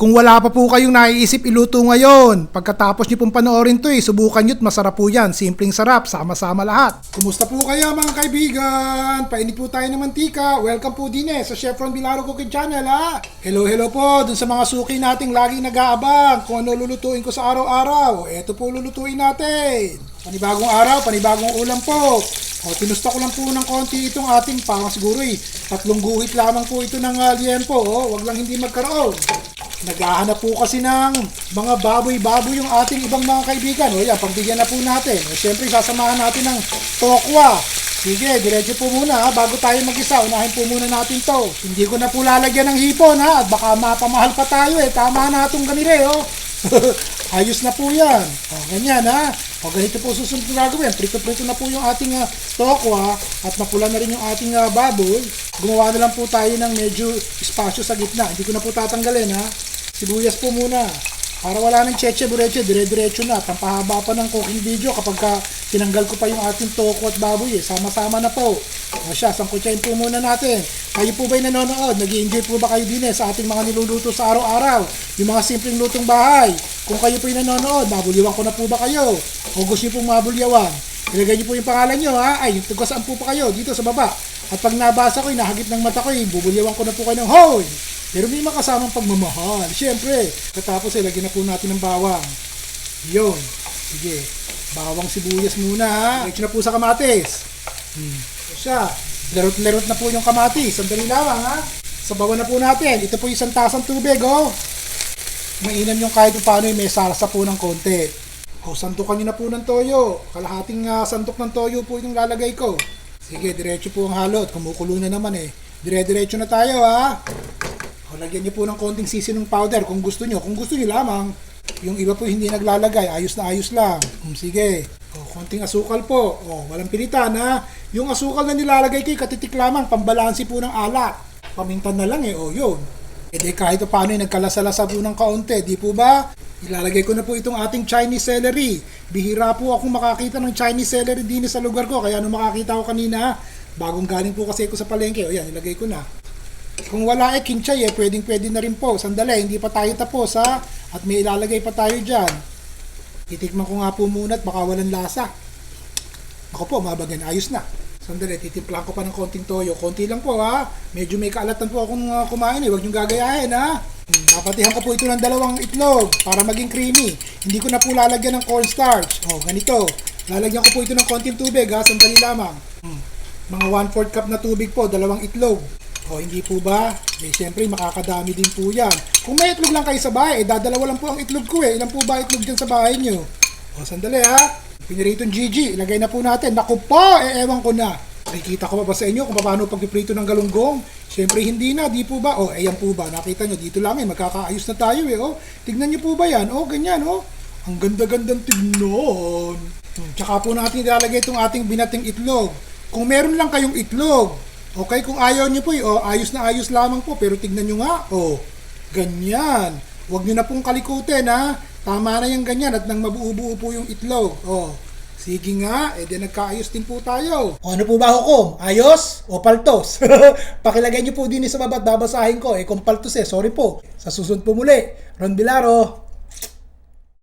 Kung wala pa po kayong naiisip iluto ngayon, pagkatapos niyo pong panoorin to eh, subukan nyo't masarap po yan. Simpleng sarap, sama-sama lahat. Kumusta po kayo mga kaibigan? Painit po tayo ng mantika. Welcome po din eh sa Chef Ron Bilaro Cooking Channel ha. Hello, hello po dun sa mga suki nating laging nag-aabang kung ano lulutuin ko sa araw-araw. Eto po lulutuin natin. Panibagong araw, panibagong ulam po. O, tinusta ko lang po ng konti itong ating parang siguro eh. Tatlong guhit lamang po ito ng uh, liempo. Oh. Wag lang hindi magkaroon. Naghahanap po kasi ng mga baboy-baboy yung ating ibang mga kaibigan. O yan, pagbigyan na po natin. O syempre, sasamahan natin ng tokwa. Sige, diretso po muna ha. Bago tayo mag-isa, unahin po muna natin to. Hindi ko na po lalagyan ng hipon ha. At baka mapamahal pa tayo eh. Tama na itong ganire oh. Ayos na po yan. O, ganyan ha. O, ganito po susunod na gagawin. Prito-prito na po yung ating uh, tokwa at napula na rin yung ating ah, baboy. Gumawa na lang po tayo ng medyo espasyo sa gitna. Hindi ko na po tatanggalin ha. Sibuyas po muna. Para wala ng cheche bureche, dire-diretso na. Pampahaba pa ng cooking video kapag ka tinanggal ko pa yung ating toko at baboy eh. Sama-sama na po. O siya, sangkutsahin po muna natin. Kayo po ba'y nanonood? nag enjoy po ba kayo din eh sa ating mga niluluto sa araw-araw? Yung mga simpleng lutong bahay. Kung kayo po'y nanonood, mabulyawan ko na po ba kayo? O gusto niyo pong mabulyawan? Ilagay niyo po yung pangalan niyo ha. Ay, taga saan po pa kayo? Dito sa baba. At pag nabasa ko, nahagip ng mata ko, bubulyawan ko na po kayo ng hoy! Pero may makasamang pagmamahal. Siyempre, katapos eh, lagyan na po natin ng bawang. Yun. Sige. Bawang sibuyas muna ha. Diretso na po sa kamatis. Hmm. Ito siya. Lerot-lerot na po yung kamatis. Sandali lamang ha. Sabawan na po natin. Ito po yung isang tasang tubig oh. Mainam yung kahit paano yung may salsa po ng konti. O, sandukan nyo na po ng toyo. Kalahating ah, sandok ng toyo po yung lalagay ko. Sige, diretso po ang halot. Kumukulo na naman eh. Dire-diretso na tayo ha. O, lagyan nyo po ng konting seasoning powder kung gusto nyo. Kung gusto nyo lamang, yung iba po hindi naglalagay, ayos na ayos lang. Hmm, sige. O, konting asukal po. O, walang pilitan ha. Yung asukal na nilalagay kay katitik lamang, pambalansi po ng alak. Pamintan na lang eh, o yun. E di kahit pa paano yung nagkalasala-sa po ng kaunti, di po ba? Ilalagay ko na po itong ating Chinese celery. Bihira po akong makakita ng Chinese celery din sa lugar ko. Kaya nung makakita ko kanina, bagong galing po kasi ako sa palengke. O yan, ilagay ko na. Kung wala eh, kinchay eh, pwedeng pwede na rin po. Sandali, hindi pa tayo tapos ha. At may ilalagay pa tayo dyan. Titikman ko nga po muna at baka walang lasa. Ako po, mabagyan, ayos na. Sandali, titimplahan ko pa ng konting toyo. Konti lang po ha. Medyo may kaalatan po akong uh, kumain eh. Huwag niyong gagayahin ha. Napatihan ko po ito ng dalawang itlog para maging creamy. Hindi ko na po lalagyan ng cornstarch. O, ganito. Lalagyan ko po ito ng konting tubig ha. Sandali lamang. Hmm. Mga 1-4 cup na tubig po, dalawang itlog. O, hindi po ba? Eh, siyempre, makakadami din po yan. Kung may itlog lang kayo sa bahay, eh, dadalawa lang po ang itlog ko eh. Ilan po ba itlog dyan sa bahay nyo? O, sandali ha. Piniritong Gigi, ilagay na po natin. Naku po, eh, ewan ko na. Nakikita ko pa ba sa inyo kung paano pagpiprito ng galunggong? Siyempre hindi na, di po ba? O, ayan po ba? Nakita nyo, dito lang eh, magkakaayos na tayo eh. O, tignan nyo po ba yan? O, ganyan, o. Ang ganda-gandang tignan. Hmm, Tsaka po natin ilalagay itong ating binating itlog. Kung meron lang kayong itlog, okay, kung ayaw nyo po, eh, o, ayos na ayos lamang po, pero tignan nyo nga, o, ganyan. Huwag nyo na pong kalikutin, ha? Tama na yung ganyan at nang mabuo-buo po yung itlog. O, sige nga, edi nagkaayos din po tayo. O, ano po ba hukom? Ayos o paltos? Pakilagay nyo po din sa baba babasahin ko. Eh, kung paltos eh, sorry po. Sa susunod po muli, Ron Bilaro.